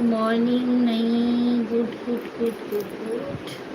Good morning नहीं good good good good good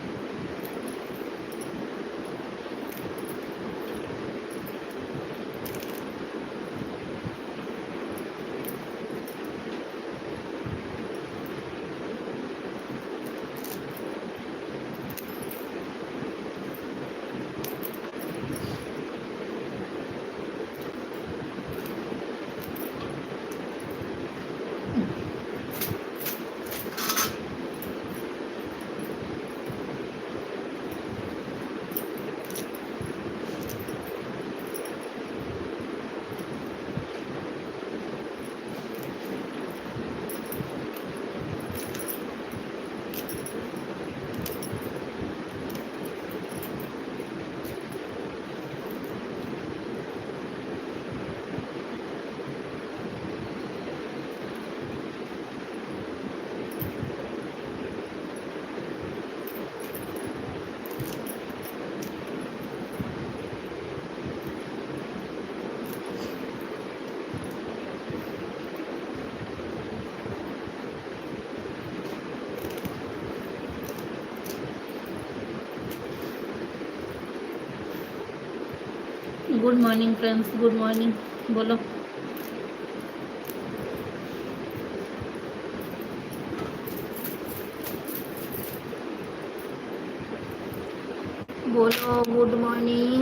good morning friends good morning বলো বলো good morning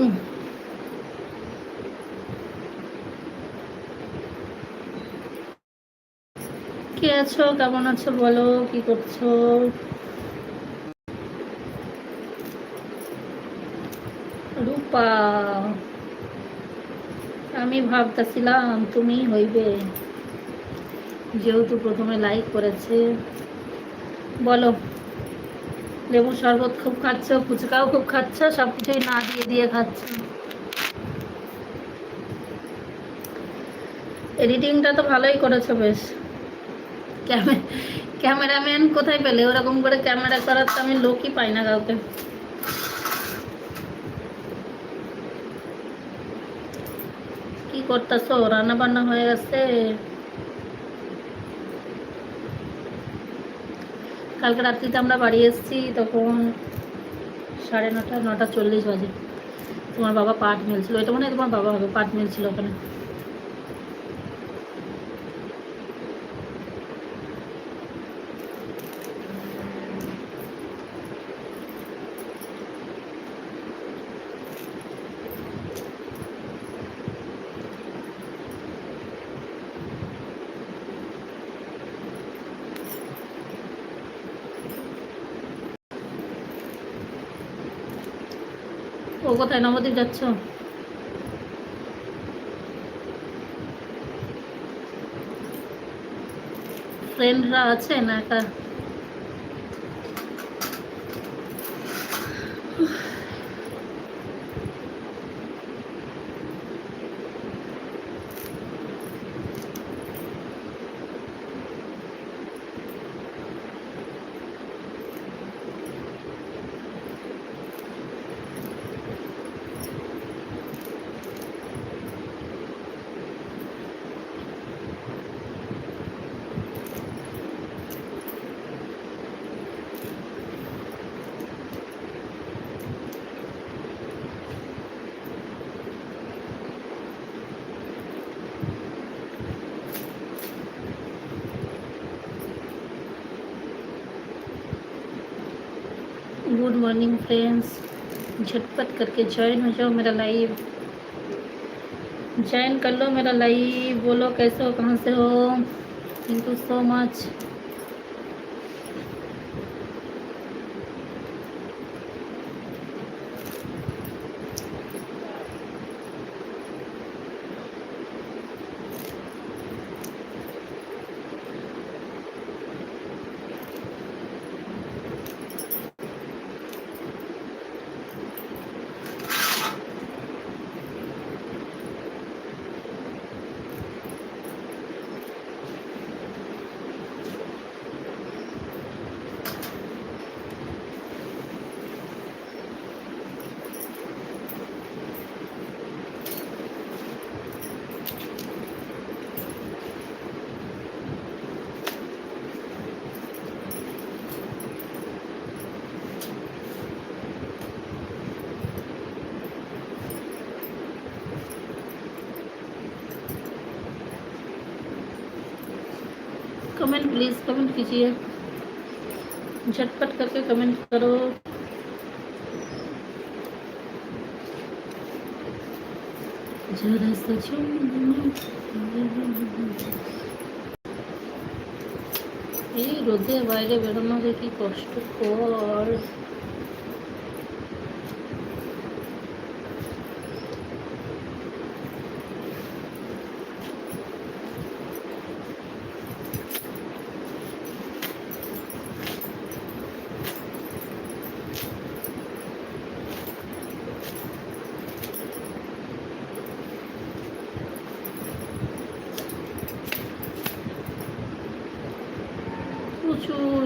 কে আছো? কেমন আছো বলো? কি করছ? রূপা। আমি ভাবতেছিলাম তুমি হইবে। যেহেতু প্রথমে লাইক করেছে। বলো, লেবু শরবত খুব খাচ্ছ, ফুচকাও খুব খাচ্ছ সব কিছুই না দিয়ে দিয়ে খাচ্ছ। এডিটিংটা তো ভালোই করেছ বেশ। ক্যামেরাম্যান কোথায় পেলে? ওরকম করে ক্যামেরা করার তো আমি লোকই পাই না কাউকে। করতেছো? রান্না বান্না হয়ে গেছে। কালকে রাত্রিতে আমরা বাড়ি এসেছি, তখন সাড়ে নটা নটা চল্লিশ বাজে। তোমার বাবা পাট মিলছিল। ওইটা মনে হয় তোমার বাবা হবে, পাট মিলছিল ওখানে। কোথায়? নবদ্বীপ যাচ্ছ? ফ্রেন্ডরা আছে না একা? मॉर्निंग फ्रेंड्स झटपट करके ज्वाइन हो जाओ मेरा लाइव ज्वाइन कर लो मेरा लाइव बोलो कैसे हो, कहाँ से हो? Thank you so much comment please comment कीजिए झटपट करके कमेंट करो जरा सा चुम्मा এই রোদে বাইরে বেরোনো যে কি কষ্টকর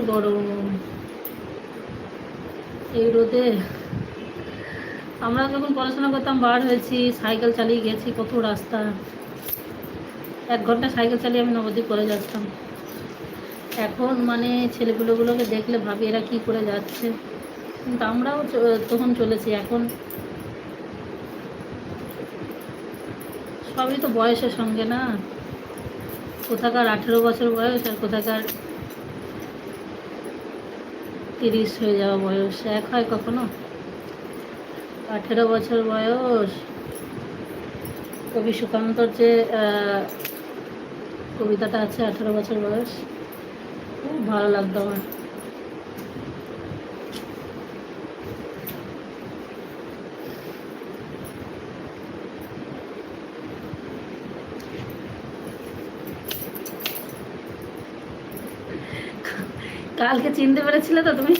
গরম। এই রোদে আমরা যখন পড়াশোনা করতাম, বার হয়েছি, সাইকেল চালিয়ে গেছি, কত রাস্তা। এক ঘণ্টা সাইকেল চালিয়ে আমি নবদ্বীপ করে যাচ্তাম এখন মানে ছেলেগুলোগুলোকে দেখলে ভাবি, এরা কী করে যাচ্ছে? কিন্তু আমরাও তখন চলেছি, এখন সবই তো বয়সের সঙ্গে না। কোথাকার আঠেরো বছর বয়স আর কোথাকার তিরিশ হয়ে যাওয়া বয়স, এক হয় কখনো? আঠেরো বছর বয়স। কবি সুকান্তর যে কবিতাটা আছে আঠেরো বছর বয়স, খুব ভালো লাগতো আমার। কালকে চিনতে পেরেছিলে তো তুমি?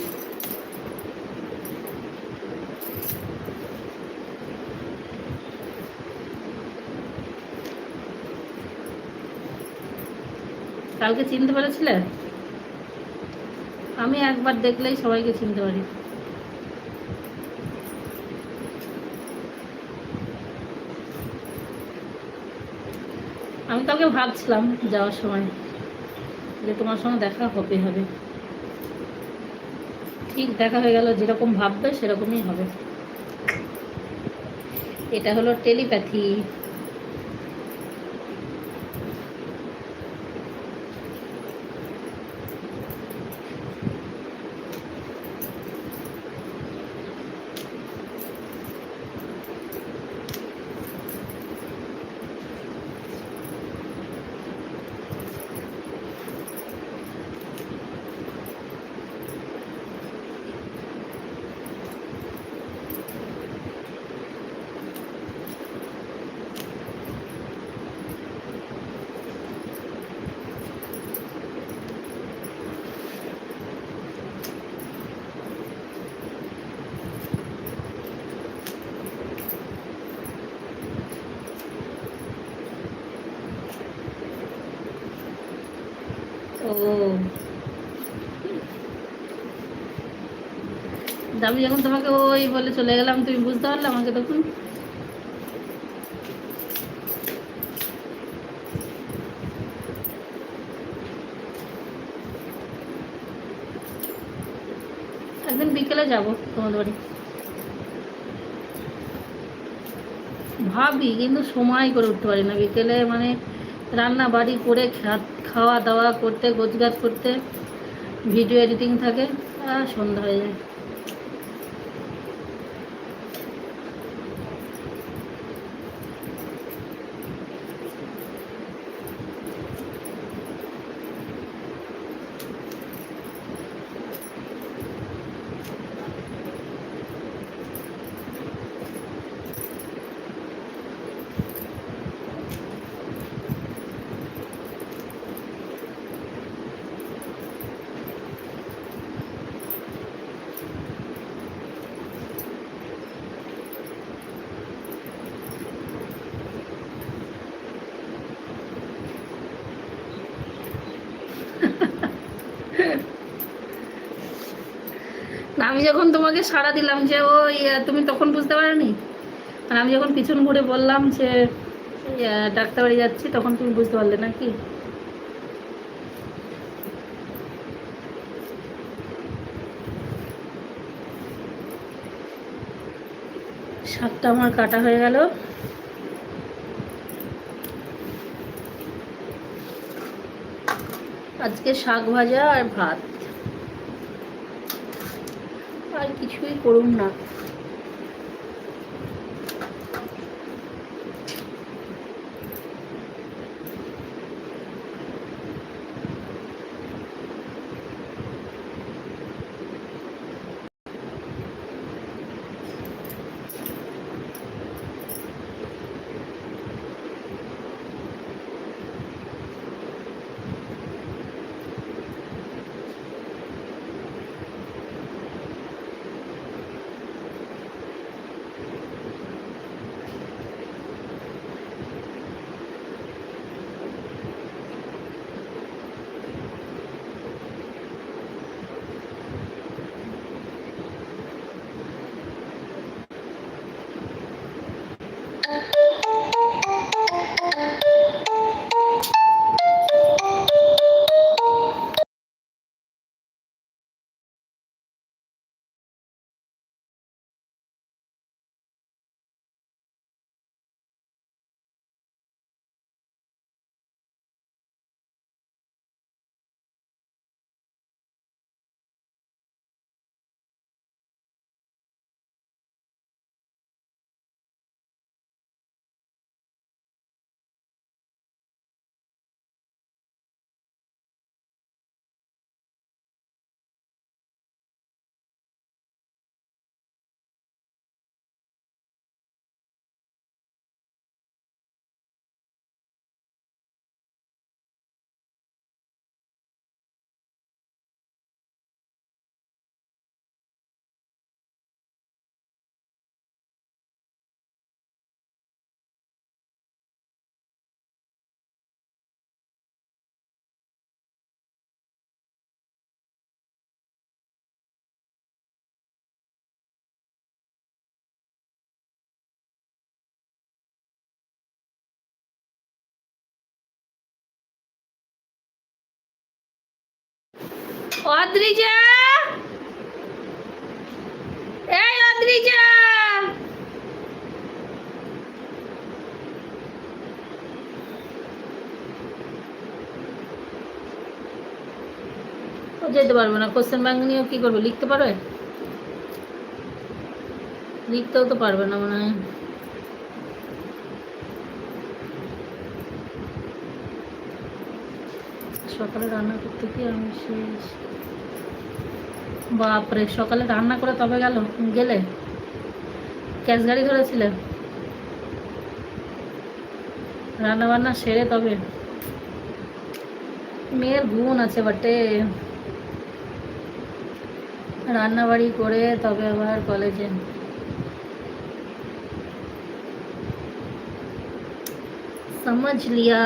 কালকে চিনতে পেরেছিলে? আমি একবার দেখলেই সবাইকে চিনতে পারি। আমি কালকে ভাবছিলাম যাওয়ার সময় যে তোমার সঙ্গে দেখা হবে হবে। ঠিক দেখা হয়ে গেল যেরকম ভাববে সেরকমই হবে। এটা হলো টেলিপ্যাথি ও আমি যখন তোমাকে ওই বলে চলে গেলাম, তুমি বুঝতে পারলে আমাকে তখন? একদিন বিকেলে যাব তোমাদের বাড়ি। ভাবি, কিন্তু সময় করে উঠতে পারি না। বিকেলে মানে রান্না বাড়ি করে খাওয়া দাওয়া করতে, গোছগাছ করতে, ভিডিও এডিটিং থাকে, আর সন্ধ্যা হয়ে যায়। আমি যখন তোমাকে সাড়া দিলাম যে ও ইয়ে, তুমি তখন বুঝতে পারোনি? আর আমি যখন পিছন ঘুরে বললাম যে ইয়ে, ডাক্তার বাড়ি যাচ্ছি তখন তুমি বুঝতে পারলে নাকি? শাকটা আমার কাটা হয়ে গেল। আজকে শাক ভাজা আর ভাত। আর কিছুই করুন না। অদ্রিজা এই অদ্রিজা ও যেতে পারবে না কোশ্চেন ব্যাংক নিয়েও কি করবে? লিখতে পারবে? লিখতেও তো পারবে না মনে হয়। সকালে রান্না করতে কি আমি শেষ বাপরে সকালে রান্না করে তবে গেল গেলে ক্যাশ গাড়ি ধরেছিলে রান্না বান্না সেরে তবে মেয়ের গুণ আছে বটে রান্না বাড়ি করে তবে আবার কলেজে समझ लिया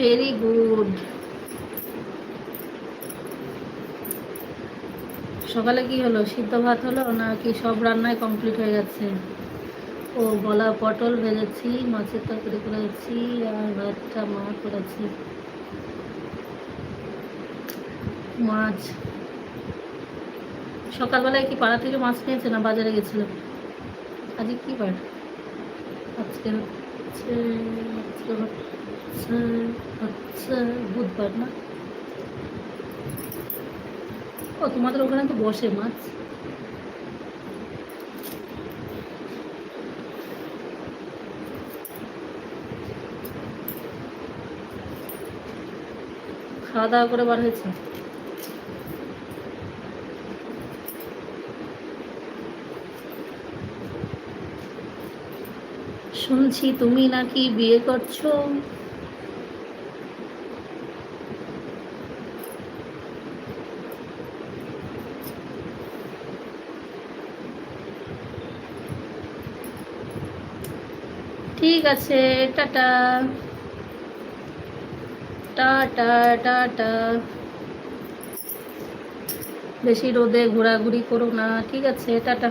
ভেরি গুড সকালে কি হলো? সিদ্ধ ভাত হলো নাকি সব রান্নায় কমপ্লিট হয়ে গেছে? ও বলা পটল ভেজেছি, মাছের তরকারি করেছি, আর ভাতটা মা করেছি। মাছ। সকালবেলায় কি পাড়া থেকে মাছ নিয়েছে না বাজারে গেছিল? আজকে কি বার আজকে আজকে হচ্ছে বুধবার না? ও, তোমাদের ওখানে তো বসে মাছ। খাওয়া দাওয়া করে বার হয়েছে? শুনছি তুমি নাকি বিয়ে করছ। ঠিক আছে টাটা। Tata tata. বেশি রোদে ঘোরাঘুরি করো না ঠিক আছে টাটা।